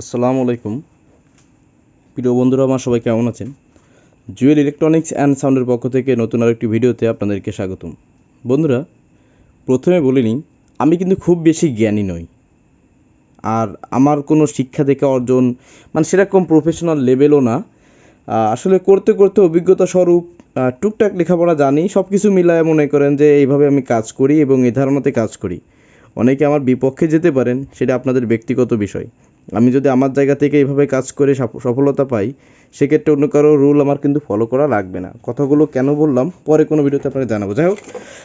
আসসালামু আলাইকুম। প্রিয় বন্ধুরা, আমার সবাই কেমন আছেন? জুয়েল ইলেকট্রনিক্স অ্যান্ড সাউন্ডের পক্ষ থেকে নতুন আরেকটি ভিডিওতে আপনাদেরকে স্বাগতম। বন্ধুরা, প্রথমে বলে নিই, আমি কিন্তু খুব বেশি জ্ঞানী নই। আর আমার কোনো শিক্ষা থেকে অর্জন মানে সেরকম প্রফেশনাল লেভেলও না। আসলে করতে করতে অভিজ্ঞতা স্বরূপ টুকটাক লেখাপড়া জানি সব কিছু মিলায় মনে করেন যে এইভাবে আমি কাজ করি এবং এই ধারণাতে কাজ করি। অনেকে আমার বিপক্ষে যেতে পারেন, সেটা আপনাদের ব্যক্তিগত বিষয়। আমি যদি আমার জায়গা থেকে এইভাবে কাজ করে সফ- সফলতা পাই, সেক্ষেত্রে অন্য কারও রুল আমার কিন্তু ফলো করা লাগবে না। কথাগুলো কেন বললাম, পরে কোনো ভিডিওতে আপনাকে জানাব। যাই হোক,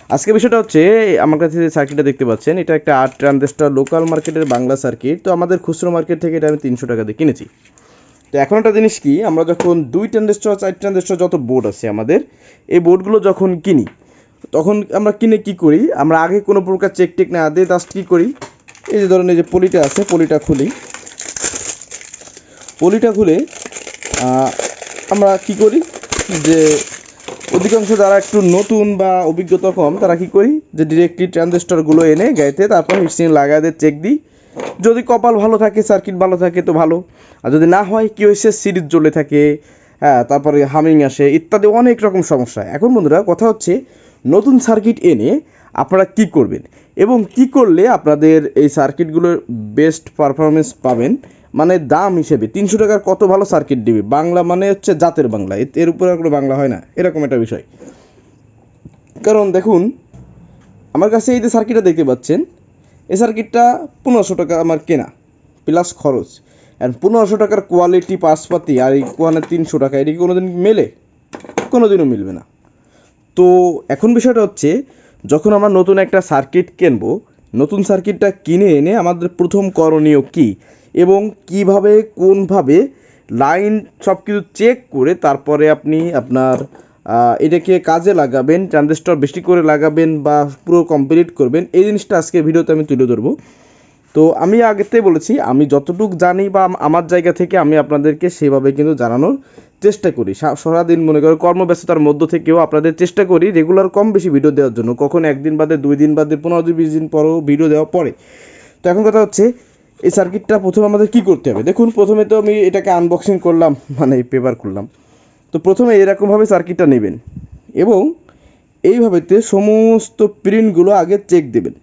আজকে বিষয়টা হচ্ছে, আমার কাছে যে সার্কিটটা দেখতে পাচ্ছেন, এটা একটা আট ট্রানজিস্টার লোকাল মার্কেটের বাংলা সার্কিট তো আমাদের খুচরো মার্কেট থেকে এটা আমি তিনশো টাকা দিয়ে কিনেছি। তো এখন একটা জিনিস কি, আমরা যখন দুই ট্রানজিস্টার চার ট্রানজিস্টার যত বোর্ড আছে আমাদের, এই বোর্ডগুলো যখন কিনি, তখন আমরা কিনে কি করি? আমরা আগে কোনো প্রকার চেক টেক না দিয়ে জাস্ট কী করি? এই যে ধরুন, এই যে পলিটা আছে, পলিটা খুলি। পলিটা খুলে আমরা কি করি যে অধিকাংশ যারা একটু নতুন বা অভিজ্ঞতা কম, তারা কি করি যে ডিরেক্টলি ট্রানজিস্টরগুলো এনে গাইতে তারপর মেশিন লাগায় দিয়ে চেক দিই। যদি কপাল ভালো থাকে সার্কিট ভালো থাকে, তো ভালো। আর যদি না হয়, কি হয়েছে? সিরিজ জ্বলে থাকে হ্যাঁ তারপরে হামিং আসে, ইত্যাদি অনেক রকম সমস্যা। এখন বন্ধুরা, কথা হচ্ছে নতুন সার্কিট এনে আপনারা কি করবেন? এবং কি করলে আপনাদের এই সার্কিটগুলোর বেস্ট পারফরমেন্স পাবেন? মানে দাম হিসেবে তিনশো টাকার কত ভালো সার্কিট দিবে? বাংলা মানে হচ্ছে জাতের বাংলা। এর- উপরে আর কোনো বাংলা হয় না। এরকম একটা বিষয়। কারণ দেখুন, আমার কাছে এই যে সার্কিটটা দেখতে পাচ্ছেন, এই সার্কিটটা পনেরোশো টাকা আমার কেনা প্লাস খরচ। আর পনেরোশো টাকার কোয়ালিটি পাসপাতি আর এই কোয়ানে তিনশো টাকা, এটা কোনোদিন মেলে? কোনোদিনও মিলবে না। তো এখন বিষয়টা হচ্ছে, যখন আমরা নতুন একটা সার্কিট কিনবো, নতুন সার্কিটটা কিনে এনে আমাদের প্রথম করণীয় কি? এবং কীভাবে, কোনভাবে লাইন সব কিছু চেক করে তারপরে আপনি আপনার এটাকে কাজে লাগাবেন, ট্রানজিস্টর বেশি করে লাগাবেন বা পুরো কমপ্লিট করবেন, এই জিনিসটা আজকে ভিডিওতে আমি তুলে ধরবো। তো আমি আগেতেই বলেছি, আমি যতটুকু জানি বা আমার জায়গা থেকে আমি আপনাদেরকে সেভাবে কিন্তু জানানোর চেষ্টা করি। সারাদিন মনে করো কর্মব্যস্ততার মধ্য থেকেও আপনাদের চেষ্টা করি রেগুলার কম বেশি ভিডিও দেওয়ার জন্য। কখন একদিন বাদে, দুই দিন বাদে, পনেরো দিন বিশ দিন পরেও ভিডিও দেওয়া পরে তো এখন কথা হচ্ছে এই সার্কিটটা প্রথমে আমাদের কি করতে হবে? দেখুন, প্রথমে তো আমি এটাকে আনবক্সিং করলাম মানে পেপার করলাম তো প্রথমে এরকমভাবে সার্কিটটা নেবেন এবং এইভাবেতে সমস্ত প্রিন্টগুলো আগে চেক দেবেন।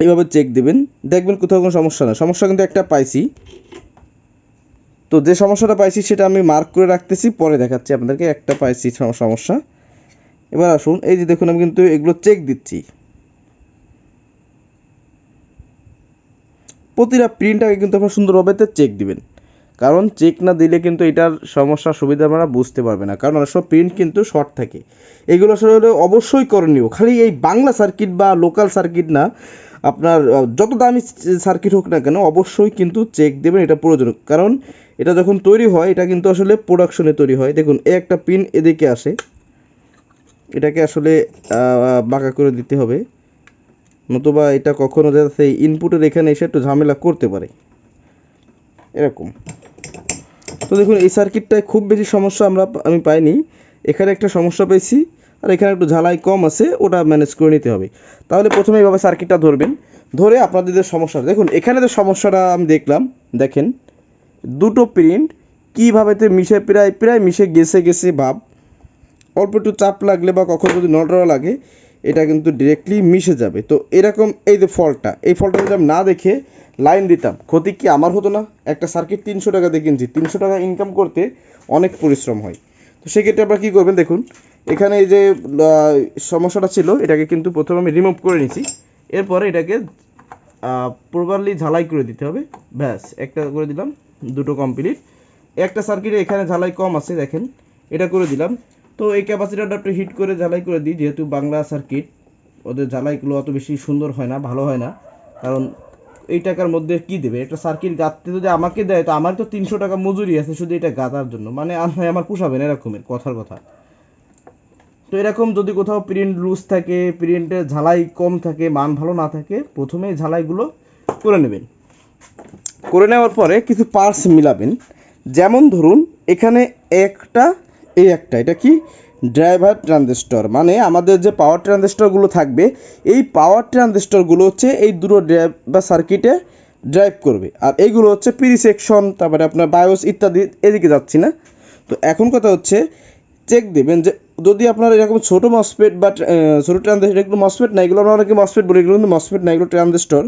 এইভাবে চেক দেবেন, দেখবেন কোথাও কোনো সমস্যা না। সমস্যা কিন্তু একটা পাইছি। তো যে সমস্যাটা পাইছি সেটা আমি মার্ক করে রাখতেছি, পরে দেখাচ্ছি আপনাদেরকে। একটা পাইছি সমস্যা। এবার আসুন, এই যে দেখুন, আমি কিন্তু এগুলো চেক দিচ্ছি। প্রতিটা প্রিন্টটাকে কিন্তু আপনারা সুন্দরভাবে চেক দিবেন। কারণ চেক না দিলে কিন্তু এটার সমস্যার সুবিধা আপনারা বুঝতে পারবে না। কারণ সময় প্রিন্ট কিন্তু শর্ট থাকে। এগুলো আসলে অবশ্যই করণীয়। খালি এই বাংলা সার্কিট বা লোকাল সার্কিট না, আপনার যত দামি সার্কিট হোক না কেন, অবশ্যই কিন্তু চেক দেবেন, এটা প্রয়োজন। কারণ এটা যখন তৈরি হয়, এটা কিন্তু আসলে প্রোডাকশনে তৈরি হয়। দেখুন, এই একটা পিন এদিকে আসে। এটাকে আসলে বাঁকা করে দিতে হবে। নতুবা এটা কখনো যাতে ইনপুটের এখানে এসে একটু ঝামেলা করতে পারে। এরকম। তো দেখুন, এই সার্কিটটায় খুব বেশি সমস্যা আমরা আমি পাইনি। এখানে একটা সমস্যা পেয়েছি, আর এখানে একটু ঝালাই কম আছে, ওটা ম্যানেজ করে নিতে হবে। তাহলে প্রথমে এইভাবে সার্কিটটা ধরবেন। ধরে আপনাদের যে সমস্যা, দেখুন, এখানে যে সমস্যাটা আমি দেখলাম, দেখেন, দুটো প্রিন্ট কীভাবেতে মিশে, প্রায় প্রায় মিশে গেছে গেছে ভাব। অল্প একটু চাপ লাগলে বা কখনো যদি নড়া লাগে এটা কিন্তু ডিরেক্টলি মিশে যাবে। তো এরকম এই যে ফলটা, এই ফলটা যদি আমি না দেখে লাইন দিতাম, ক্ষতি কি আমার হতো না? একটা সার্কিট তিনশো টাকা দিয়ে কিনছি, তিনশো টাকা ইনকাম করতে অনেক পরিশ্রম হয়। তো সেক্ষেত্রে আপনারা কী করবেন দেখুন, এখানে এই যে সমস্যাটা ছিল, এটাকে কিন্তু প্রথমে আমি রিমুভ করে নিয়েছি এরপরে এটাকে প্রপারলি ঝালাই করে দিতে হবে। ব্যাস, একটা করে দিলাম, দুটো কমপ্লিট একটা সার্কিটে এখানে ঝালাই কম আছে, দেখেন। এটা করে দিলাম। তো এই ক্যাপাসিটারটা একটু হিট করে ঝালাই করে দিই, যেহেতু বাংলা সার্কিট ওদের ঝালাইগুলো অত বেশি সুন্দর হয় না, ভালো হয় না। কারণ এই টাকার মধ্যে কি দেবে? একটা সার্কিট গাঁথতে যদি আমাকে দেয়, তো আমার তো তিনশো টাকা মজুরি আছে শুধু এটা গাঁথার জন্য। মানে হয় আমার পোষাবে না এরকমের, কথার কথা। তো এরকম যদি কোথাও প্রিন্ট লুজ থাকে প্রিন্টের ঝালাই কম থাকে, মান ভালো না থাকে প্রথমে ঝালাইগুলো করে নেবেন। করে নেওয়ার পরে কিছু পার্টস মিলাবেন। যেমন ধরুন, এখানে একটা এই একটা, এটা কি? ড্রাইভার ট্রানজিস্টর মানে আমাদের যে পাওয়ার ট্রানজিস্টরগুলো থাকবে, এই পাওয়ার ট্রানজিস্টরগুলো হচ্ছে এই দুটো ড্রাইভ বা সার্কিটে ড্রাইভ করবে। আর এইগুলো হচ্ছে সেকশন তারপরে আপনার বায়োস ইত্যাদি, এদিকে যাচ্ছি না। তো এখন কথা হচ্ছে চেক দেবেন যে যদি আপনার এরকম ছোটো মসপেট বা ছোটো ট্রানজিস্টর এগুলো মসপেট না, এগুলো আমরা অনেকে মসপেট বলি, এগুলো কিন্তু মসপেট না, এগুলো ট্রানজিস্টর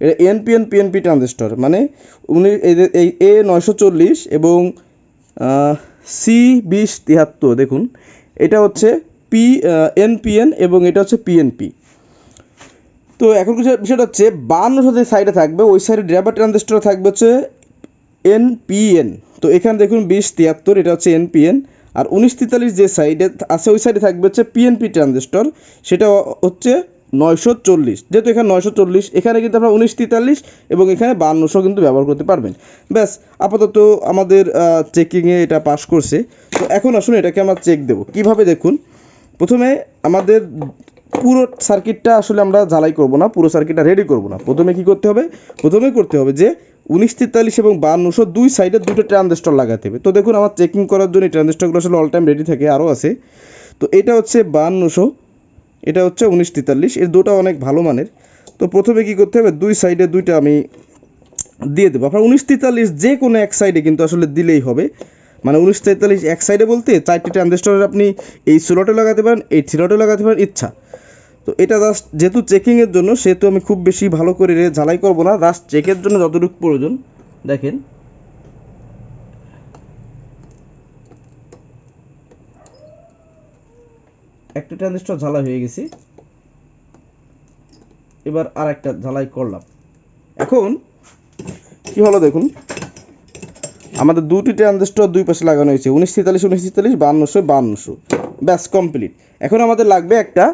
এটা এনপিএন পিএনপি ট্রানজিস্টর মানে উনি এই এ নয়শো চল্লিশ এবং সি বিশ তিয়াত্তর দেখুন। এটা হচ্ছে পি এনপিএন এবং এটা হচ্ছে পিএনপি তো এখন বিষয়টা হচ্ছে বান্ন সাথে সাইডে থাকবে, ওই সাইডে ড্রাইভার ট্রানজিস্টর থাকবে হচ্ছে এনপিএন তো এখানে দেখুন বিশ তিয়াত্তর এটা হচ্ছে এনপিএন আর উনিশ তেতাল্লিশ যে সাইডে আছে, ওই সাইডে থাকবে হচ্ছে পিএনপি ট্রানজিস্টর সেটা হচ্ছে নয়শো চল্লিশ। যেহেতু এখানে নয়শো চল্লিশ, এখানে কিন্তু আপনারা উনিশ তেতাল্লিশ এবং এখানে বান্নশো কিন্তু ব্যবহার করতে পারবেন। ব্যাস, আপাতত আমাদের চেকিংয়ে এটা পাস করছে। তো এখন আসুন এটাকে আমরা চেক দেবো। কীভাবে দেখুন? প্রথমে আমাদের পুরো সার্কিটটা আসলে আমরা ঝালাই করব না, পুরো সার্কিটটা রেডি করব না। প্রথমে কি করতে হবে? প্রথমে করতে হবে যে উনিশ তেতাল্লিশ এবং বান্নশো দুই সাইডে দুটো ট্রানজিস্টর লাগাতে হবে। তো দেখুন আমার চেকিং করার জন্য ট্রানজিস্টরগুলো আসলে অল টাইম রেডি থাকে আরও আছে। তো এটা হচ্ছে বান্নশো এটা হচ্ছে উনিশ তেতাল্লিশ। এর দুটো অনেক ভালো মানের। তো প্রথমে কি করতে হবে? দুই সাইডে দুইটা আমি দিয়ে দেবো। আপনার উনিশ তেতাল্লিশ যে কোনো এক সাইডে কিন্তু আসলে দিলেই হবে। মানে উনিশ তেতাল্লিশ এক সাইডে বলতে চারটি ট্রানজিস্টর আপনি এই স্লটে লাগাতে পারেন, এই স্লটে লাগাতে পারেন, ইচ্ছা। তো এটা জাস্ট যেহেতু চেকিংয়ের জন্য, সেহেতু আমি খুব বেশি ভালো করে ঝালাই করব না। জাস্ট চেকের জন্য যতটুকু প্রয়োজন, দেখেন। একটা ট্রানজিস্টর ঝালাই হয়ে গেছে। এবার আর একটা ঝালাই করলাম। এখন কি হলো দেখুন? আমাদের দুটি ট্রানজিস্টর দুই পাশে লাগানো হয়েছে। উনিশ তেতাল্লিশ উনিশ তেতাল্লিশ বান্নশো বান্নশো ব্যাস কমপ্লিট এখন আমাদের লাগবে একটা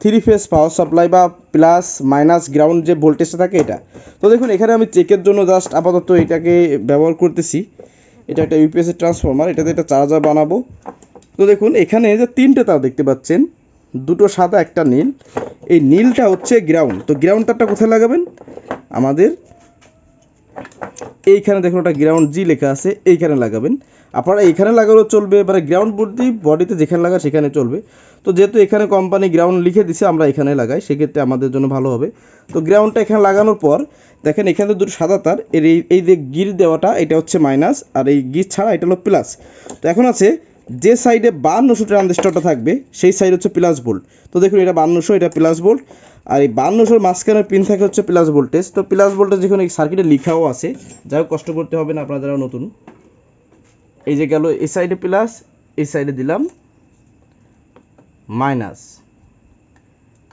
থ্রি ফেজ পাওয়ার সাপ্লাই বা প্লাস মাইনাস গ্রাউন্ড যে ভোল্টেজটা থাকে এটা। তো দেখুন, এখানে আমি চেকের জন্য জাস্ট আপাতত এটাকে ব্যবহার করতেছি। এটা একটা ইউপিএসের ট্রান্সফর্মার এটাতে একটা চার্জার বানাবো। তো দেখুন, এখানে যে তিনটে তার দেখতে পাচ্ছেন, দুটো সাদা, একটা নীল। এই নীলটা হচ্ছে গ্রাউন্ড তো গ্রাউন্ড তারটা কোথায় লাগাবেন? আমাদের এইখানে দেখুন, একটা গ্রাউন্ড জি লেখা আছে, এইখানে লাগাবেন। আপনারা এইখানে লাগালেও চলবে এবারে গ্রাউন্ড বুদ্ধি বডিতে যেখানে লাগা সেখানে চলবে। তো যেহেতু এখানে কোম্পানি গ্রাউন্ড লিখে দিছে, আমরা এখানে লাগাই, সেক্ষেত্রে আমাদের জন্য ভালো হবে। তো গ্রাউন্ডটা এখানে লাগানোর পর, দেখেন, এখানে দুটো সাদা তার, এর এই যে গির দেওয়াটা, এটা হচ্ছে মাইনাস আর এই গির ছাড়া এটা হলো প্লাস তো এখন আছে যে সাইডে বান্নশো ট্রানজিস্টরটা থাকবে, সেই সাইড হচ্ছে প্লাস বোল্ট তো দেখুন, এটা বান্নশো এটা প্লাস ভোল্ট আর এই বান্নশোর মাঝখানের পিন থাকে হচ্ছে প্লাস ভোল্টেজ তো প্লাস ভোল্টেজ যেখানে এই সার্কিটে লিখাও আছে। যাই হোক, কষ্ট করতে হবে না, আপনারা যারা নতুন। এই যে গেল, এই সাইডে প্লাস এই সাইডে দিলাম মাইনাস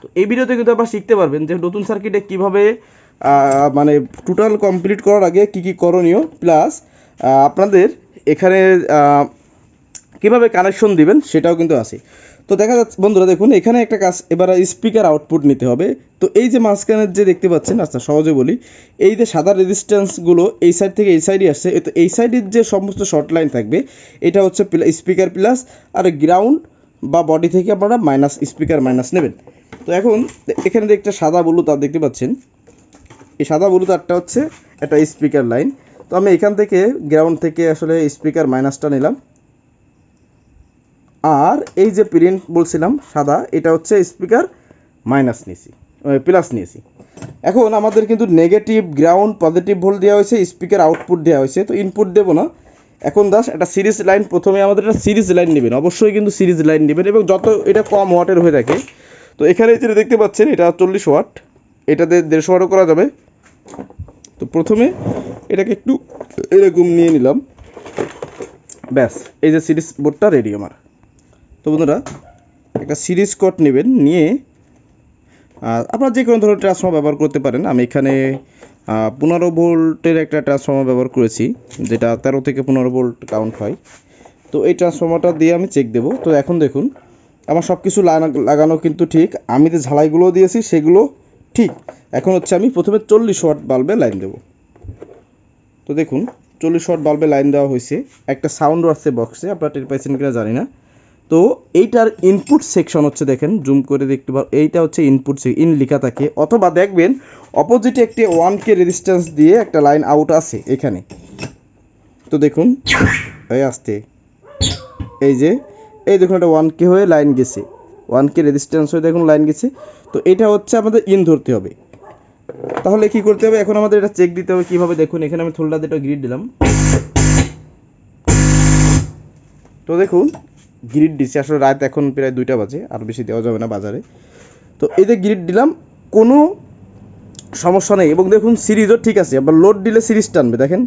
তো এই ভিডিওতে কিন্তু আপনারা শিখতে পারবেন যে নতুন সার্কিটে কীভাবে মানে টোটাল কমপ্লিট করার আগে কি কি করণীয়। প্লাস আপনাদের এখানে কীভাবে কানেকশন দিবেন সেটাও কিন্তু আছে। তো দেখা যাচ্ছে, বন্ধুরা দেখুন, এখানে একটা কাজ, এবার স্পিকার আউটপুট নিতে হবে। তো এই যে মাঝখানের যে দেখতে পাচ্ছেন আচ্ছা সহজে বলি, এই যে সাদা রেজিস্ট্যান্সগুলো এই সাইড থেকে এই সাইডে আসছে তো এই সাইডের যে সমস্ত শর্ট লাইন থাকবে, এটা হচ্ছে স্পিকার প্লাস আর গ্রাউন্ড বা বডি থেকে আপনারা মাইনাস স্পিকার মাইনাস নেবেন। তো এখন এখানে একটা সাদা ব্লু তার দেখতে পাচ্ছেন, এই সাদা ব্লু তারটা হচ্ছে একটা স্পিকার লাইন তো আমি এখান থেকে গ্রাউন্ড থেকে আসলে স্পিকার মাইনাসটা নিলাম। আর এই যে প্রিন্ট বলছিলাম, সাদা, এটা হচ্ছে স্পিকার মাইনাস নিয়েছি প্লাস নিয়েছি এখন আমাদের কিন্তু নেগেটিভ গ্রাউন্ড পজিটিভ ভোল্ট দেওয়া হয়েছে স্পিকার আউটপুট দেওয়া হয়েছে, তো ইনপুট দেবো না। এখন দাস একটা সিরিজ লাইন প্রথমে আমাদের একটা সিরিজ লাইন নেবেন, অবশ্যই কিন্তু সিরিজ লাইন নেবেন, এবং যত এটা কম ওয়াটের হয়ে থাকে, তো এখানে যেটা দেখতে পাচ্ছেন, এটা চল্লিশ ওয়াট, এটাতে দেড়শো ওয়াটও করা যাবে। তো প্রথমে এটাকে একটু এরকম নিয়ে নিলাম। ব্যাস, এই যে সিরিজ বোর্ডটা রেডি আমার। তো বন্ধুরা, একটা সিরিজ কট নেবেন, নিয়ে আপনারা যে কোনো ধরনের ট্রান্সফর্মার ব্যবহার করতে পারেন। আমি এখানে পনেরো ভোল্টের একটা ট্রান্সফর্মার ব্যবহার করেছি, যেটা তেরো থেকে পনেরো ভোল্ট কাউন্ট হয়। তো এই ট্রান্সফর্মারটা দিয়ে আমি চেক দেবো। তো এখন দেখুন, আমার সব কিছু লাগানো কিন্তু ঠিক। আমি যে ঝালাইগুলো দিয়েছি, সেগুলো ঠিক। এখন হচ্ছে আমি প্রথমে চল্লিশ ওয়াট বাল্বে লাইন দেবো। তো দেখুন, চল্লিশ ওয়াট বাল্বে লাইন দেওয়া হয়েছে। একটা সাউন্ড আছে বক্সে আপনারা টের পাইছেন কিনা জানি না। তো এইটার ইনপুট সেকশন হচ্ছে দেখেন জুম করে দেখতে পার এইটা হচ্ছে ইনপুট ইন লেখা থাকে। অথবা দেখবেন অপোজিটে একটি ওয়ান কে রেজিস্ট্যান্স দিয়ে একটা লাইন আউট আছে এখানে। তো দেখুন, এই আসতে এই যে, এই দেখুন একটা ওয়ান কে হয়ে লাইন গেছে। ওয়ান কে রেজিস্ট্যান্স হয়ে দেখুন লাইন গেছে। তো এটা হচ্ছে আমাদের ইন ধরতে হবে। তাহলে কি করতে হবে? এখন আমাদের এটা চেক দিতে হবে কীভাবে। দেখুন, এখানে আমি থোল্ডা দিয়ে গ্রিড দিলাম। তো দেখুন গ্রিড দিছি। আসলে রাত এখন প্রায় দুইটা বাজে, আর বেশি দেওয়া যাবে না বাজারে। তো এই যে গ্রিড দিলাম, কোনো সমস্যা নেই। এবং দেখুন, সিরিজও ঠিক আছে, আবার লোড দিলে সিরিজ টানবে, দেখেন।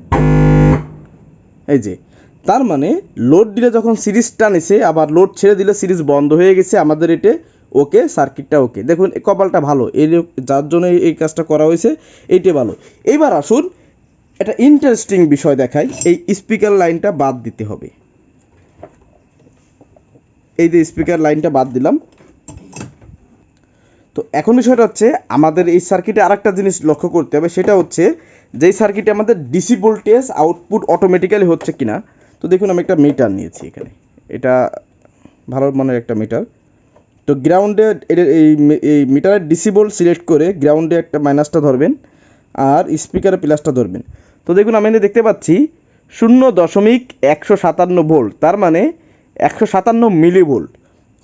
এই যে, তার মানে লোড দিলে যখন সিরিজ টানেছে, আবার লোড ছেড়ে দিলে সিরিজ বন্ধ হয়ে গেছে আমাদের এতে, ওকে, সার্কিটটা ওকে। দেখুন কপালটা ভালো, এই যার জন্য এই- কাজটা করা হয়েছে, এইটা ভালো। এইবার আসুন, একটা ইন্টারেস্টিং বিষয় দেখাই, এই স্পিকার লাইনটা বাদ দিতে হবে। এই যে স্পিকার লাইনটা বাদ দিলাম। তো এখন বিষয়টা হচ্ছে, আমাদের এই সার্কিটে আরেকটা জিনিস লক্ষ্য করতে হবে, সেটা হচ্ছে যেই সার্কিটে আমাদের ডিসি ভোল্টেজ আউটপুট অটোমেটিক্যালি হচ্ছে কিনা। তো দেখুন, আমি একটা মিটার নিয়েছি এখানে। এটা ভালো মানের একটা মিটার তো গ্রাউন্ডে এই এই মিটারের ডিসি ভোল্ট সিলেক্ট করে গ্রাউন্ডে একটা মাইনাসটা ধরবেন, আর স্পিকারে প্লাসটা ধরবেন। তো দেখুন, আমি এখানে দেখতে পাচ্ছি, শূন্য দশমিক একশো সাতান্ন ভোল্ট তার মানে একশো সাতান্ন মিলি ভোল্ট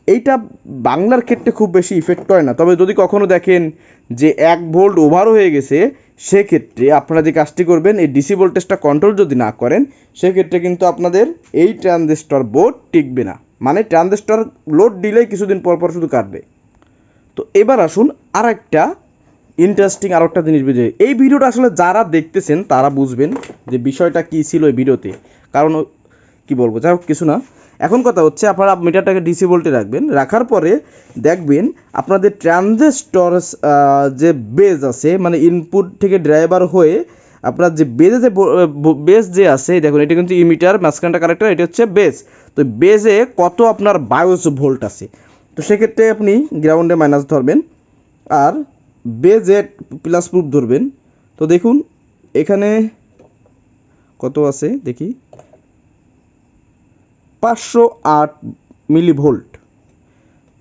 এইটা বাংলার ক্ষেত্রে খুব বেশি ইফেক্ট করে না। তবে যদি কখনো দেখেন যে এক ভোল্ট ওভার হয়ে গেছে, সেক্ষেত্রে আপনারা যে কাজটি করবেন, এই ডিসি ভোল্টেজটা কন্ট্রোল যদি না করেন, সেক্ষেত্রে কিন্তু আপনাদের এই ট্রানজিস্টর বোর্ড টিকবে না। মানে ট্রানজিস্টর লোড দিলেই কিছুদিন পর পর শুধু কাটবে। তো এবার আসুন আর একটা ইন্টারেস্টিং আর একটা জিনিস বুঝে। এই ভিডিওটা আসলে যারা দেখতেছেন, তারা বুঝবেন যে বিষয়টা কী ছিল এই ভিডিওতে। কারণ কি বলব? যাই হোক, কিছু না। এখন কথা হচ্ছে আপনারা মিটারটাকে ডিসি ভোল্টে রাখবেন, রাখার পরে দেখবেন আপনাদের ট্রানজিস্টর যে বেজ আছে মানে ইনপুট থেকে ড্রাইভার হয়ে আপনার যে বেজে যে বেস যে আছে, দেখুন এটা কিন্তু ইমিটার মাঝখানটা কারেক্টার এটা হচ্ছে বেস তো বেজে কত আপনার বায়োস ভোল্ট আছে? তো সেক্ষেত্রে আপনি গ্রাউন্ডে মাইনাস ধরবেন, আর বেজে প্লাস প্রুফ ধরবেন। তো দেখুন, এখানে কত আছে? দেখি। পাঁচশো আট মিলি ভোল্ট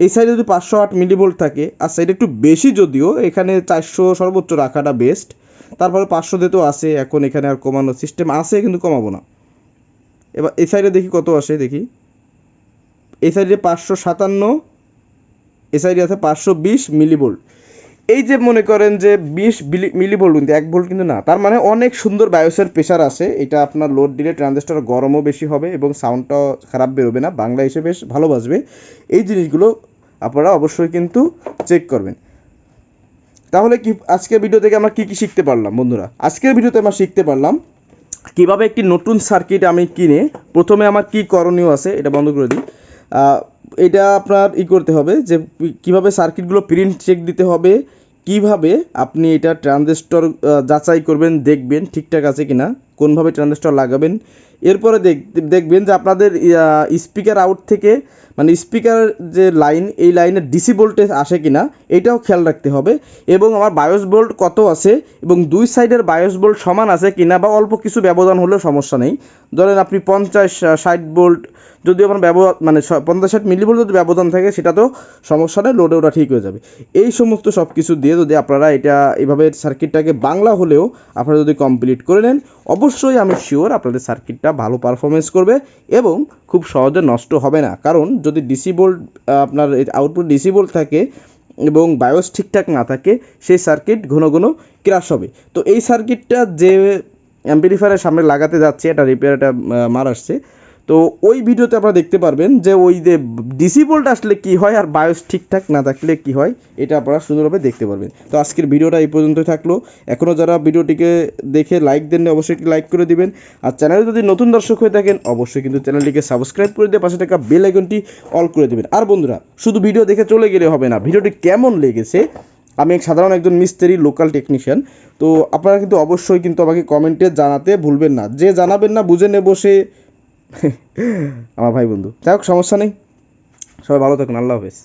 এই সাইডে যদি পাঁচশো আট মিলি ভোল্ট থাকে, আর সাইডে একটু বেশি যদিও, এখানে চারশো সর্বোচ্চ রাখাটা বেস্ট তারপরে পাঁচশো তো আছে, এখন এখানে আর কমানোর সিস্টেম আছে, কিন্তু কমাবো না। এবার এই সাইডে দেখি কত আসে, দেখি। এই সাইডে পাঁচশো সাতান্ন, এই সাইডে আছে পাঁচশো বিশ মিলি ভোল্ট এই যে মনে করেন যে বিশ মিলি ভোল্ট কিন্তু এক ভোল্ট কিন্তু না, তার মানে অনেক সুন্দর বায়োসের প্রেশার আছে। এটা আপনার লোড দিলে ট্রানজিস্টর গরমও বেশি হবে এবং সাউন্ডটাও খারাপ বেরোবে না, বাংলা হিসেবে বেশ ভালো বাজবে। এই জিনিসগুলো আপনারা অবশ্যই কিন্তু চেক করবেন। তাহলে কি আজকের ভিডিও থেকে আমরা কী কী শিখতে পারলাম বন্ধুরা? আজকের ভিডিওতে আমরা শিখতে পারলাম কীভাবে একটি নতুন সার্কিট আমি কিনে প্রথমে আমার কি করণীয় আছে এটা বন্ধ করে দিই। এটা আপনার ই করতে হবে যে কীভাবে সার্কিটগুলো প্রিন্ট চেক দিতে হবে, কীভাবে আপনি এটা ট্রানজিস্টর যাচাই করবেন, দেখবেন ঠিকঠাক আছে কিনা। কোনভাবে ট্রানজিস্টর লাগাবেন। এরপরে দেখ, দেখবেন যে আপনাদের স্পিকার আউট থেকে মানে স্পিকার যে লাইন এই লাইনের ডিসি ভোল্টেজ আসে কিনা, এটাও খেয়াল রাখতে হবে। এবং আমার বায়োস ভোল্ট কত আছে, এবং দুই সাইডের বায়োস ভোল্ট সমান আছে কিনা, বা অল্প কিছু ব্যবধান হলেও সমস্যা নেই। ধরেন আপনি পঞ্চাশ ষাট ভোল্ট যদি আপনার ব্যবহার মানে পঞ্চাশ, ষাট মিলিভোল্ট যদি ব্যবধান থাকে, সেটা তো সমস্যা নেই লোডে ওটা ঠিক হয়ে যাবে। এই সমস্ত সব কিছু দিয়ে যদি আপনারা এটা, এভাবে সার্কিটটাকে বাংলা হলেও আপনারা যদি কমপ্লিট করে নেন, অবশ্যই আমি শিওর আপনাদের সার্কিটটা ভালো পারফরমেন্স করবে এবং খুব সহজে নষ্ট হবে না। কারণ যদি ডিসি বোল্ট আপনার আউটপুট ডিসি বোল্ট থাকে এবং বায়োস ঠিকঠাক না থাকে, সেই সার্কিট ঘন ঘন ক্রাশ হবে। তো এই সার্কিটটা যে অ্যাম্পেরিফায়ারের সামনে লাগাতে যাচ্ছে, এটা রিপেয়ার একটা মার আসছে তো ওই ভিডিওতে আপনারা দেখতে পারবেন যে ওই যে ডিসি ভোল্ট আসলে কি হয় আর বায়োস ঠিকঠাক না থাকলে কি হয়, এটা আপনারা সুন্দরভাবে দেখতে পারবেন। তো আজকের ভিডিওটা এই পর্যন্ত থাকল। এখনও যারা ভিডিওটিকে দেখে লাইক দেন অবশ্যই একটি লাইক করে দিবেন। আর চ্যানেলে যদি নতুন দর্শক হয়ে থাকেন, অবশ্যই কিন্তু চ্যানেলটিকে সাবস্ক্রাইব করে দিয়ে পাশে থাকা বেল আইকনটি অল করে দেবেন। আর বন্ধুরা, শুধু ভিডিও দেখে চলে গেলে হবে না ভিডিওটি কেমন লেগেছে? আমি এক সাধারণ একজন মিস্ত্রি লোকাল টেকনিশিয়ান তো আপনারা কিন্তু অবশ্যই কিন্তু আমাকে কমেন্টে জানাতে ভুলবেন না। যে জানাবেন না, বুঝে নে বসে আমার ভাই বন্ধু। যাই হোক সমস্যা নেই। সবাই ভালো থাকুন আল্লাহ হাফেজ।